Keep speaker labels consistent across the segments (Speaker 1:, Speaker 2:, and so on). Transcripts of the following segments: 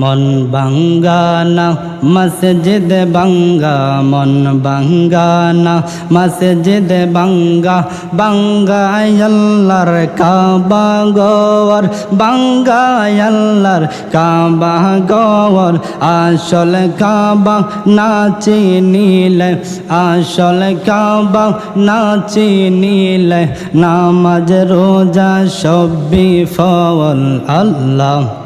Speaker 1: মন বাঙ্গানা মসজিদ বাঙ্গা মন বাঙ্গানা মসজিদ বাঙ্গা বাঙ্গায়াল্লার কাবা গওয়ার বাঙ্গায়াল্লার কাবা গওয়ার আসল কাবা নাচি নীলে আসল কাবা নাচি নীলে নামাজ, রোজা সব্বি ফল আল্লাহ।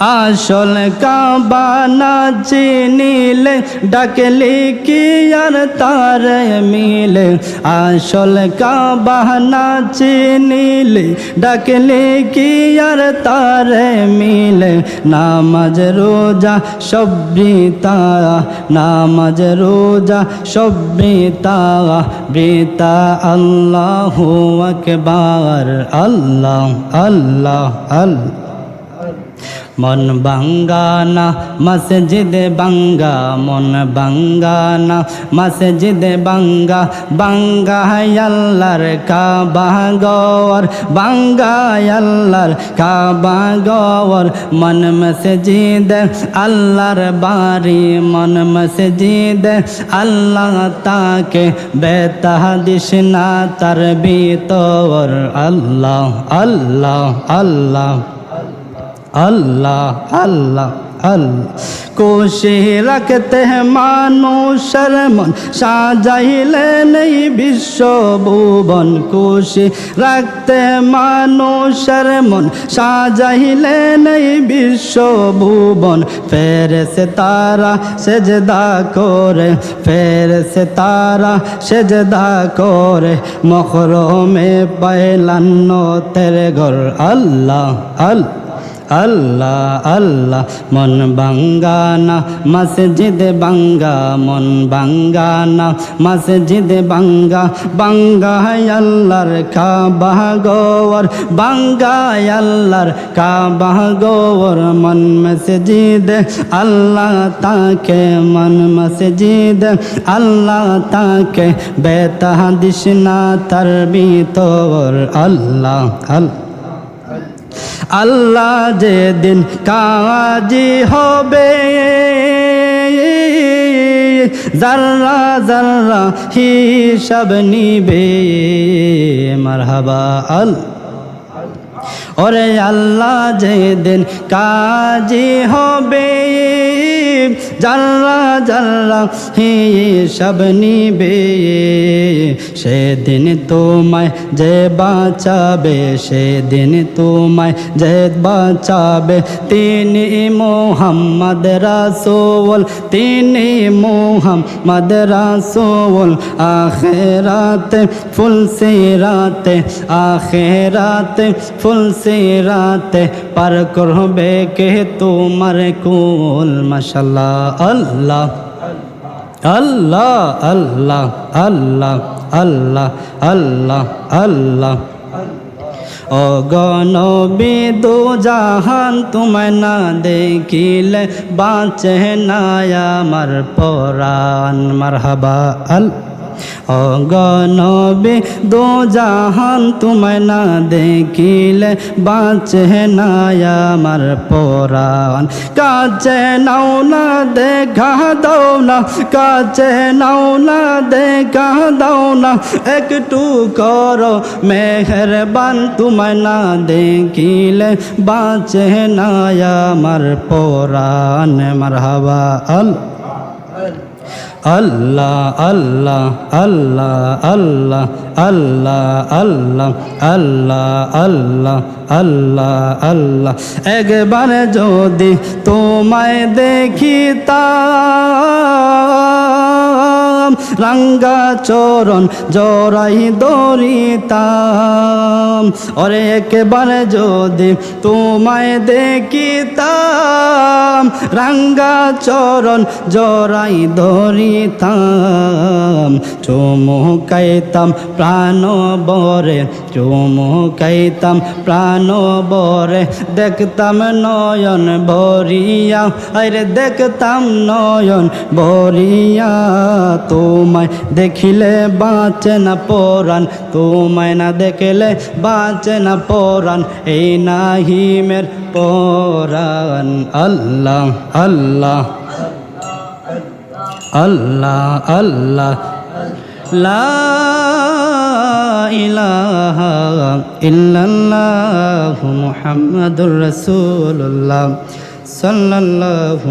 Speaker 1: আসল কাবা না চিনিলে ডাকলে কি আর তার মিলে? আসল কাবা না চিনিলে ডাকলে কি আর তার মিলে? নামাজ, রোজা সব্রিতা নামাজ, রোজা সব্রিতা বৃতা আল্লাহ আকবার আল্লাহ আল্লাহ আল্লাহ। মন বাঙ্গানা, মসজিদ বাঙ্গা, মন বাঙ্গানা, মসজিদ বাঙ্গা বাঙ্গা আল্লাহর কাবা গওর বাঙ্গা আল্লাহর কাবা গওর মন মসজিদ, আল্লাহর বাড়ি, মন মসজিদ, আল্লাহ তাকে বেতাহাদিস না তার বিতর আল্লাহ আল্লাহ আল্লাহ। আল্লাহ আল্লাহ আল্লাহ। কোশে রাখতে মানুষের মন সাজাইলে নেই বিশ্ব ভুবন কোশে রাখতে মানুষের মন সাজাইলে নেই বিশ্ব ভুবন ফের সে তারা সেজদা করে ফের সে তারা সেজদা করে। মখরমে পাইলান্ন তেরে ঘর। আল্লাহ আল্লাহ। আল্লাহ আল্লাহ, মন বাঙ্গানা মসজিদ বাঙ্গা মন বাঙ্গানা মসজিদ বাঙ্গা বাঙ্গা আল্লাহর কাবা গোর বাঙ্গা আল্লাহর কাবা গোর মন মসজিদ। আল্লাহ তাকে মন মসজিদ। আল্লাহ তাকে বেতাহাদিস না, তার বিতর আল্লাহ আল্লাহ। আল্লাহ যেদিন কাজি হবে জাররা জাররা হিসাব নিবে, মারহাবা আল। ওরে আল্লাহ যেদিন কাজি হবে জাল্লা জাল্লা হিসাব নিবে। সেদিন তোমায় যে বাঁচাবে, সেদিন তোমায় যে বাঁচাবে। তিনি মোহাম্মদ রাসোল, তিনি মোহাম্মদ রাসোল। আখেরাতে ফুল সিরাতে, আখেরাতে ফুল সিরাতে পার করবে কে তোমার কুল মাশাল্লাহ আল্লাহ আল্লাহ আল্লাহ আল্লাহ আল্লাহ আল্লাহ আল্লাহ। ও গনবি দু জাহান তোমায় না দেখিলে বাঁচে না আমার পরাণ। মারহাবা, আল্লাহ। অগনবে দো জাহান তোমায় না দেখিলে বাঁচে না আমার পরাণ। কাছে নাও না, দেখা দাও না, কাছে নাও না, দেখা দাও না, একটু করো মেহরবান তোমায় না দেখিলে বাঁচে না আমার পরাণ। মারহাবা, আল্লাহ। আল্লাহ আল্লাহ আল্লাহ আল্লাহ আল্লাহ আল্লাহ আল্লাহ আল্লাহ আল্লাহ আল্লাহ। একবার যদি তোমায় দেখিতাম রাঙ্গা চরণ জরাই দরিতাম ওরে একবার যদি তোমায় দেখিতাম, রাঙ্গা চরণ জরাই ধরিতাম। চুমুকাইতাম প্রাণ বরে চুমুকাইতাম প্রাণ বরে দেখতাম নয়ন ভরিয়া, আরে দেখতাম নয়ন ভরিয়া। তো তোমায় দেখিলে বাঁচে না পরাণ, তোমায় না দেখলে বাঁচে না পরাণ, এই নাহিমের পরাণ। আল্লাহ আল্লাহ আল্লাহ আল্লাহ। লা ইলাহা ইল্লাল্লাহু মুহাম্মাদুর রাসূলুল্লাহ সাল্লাল্লাহু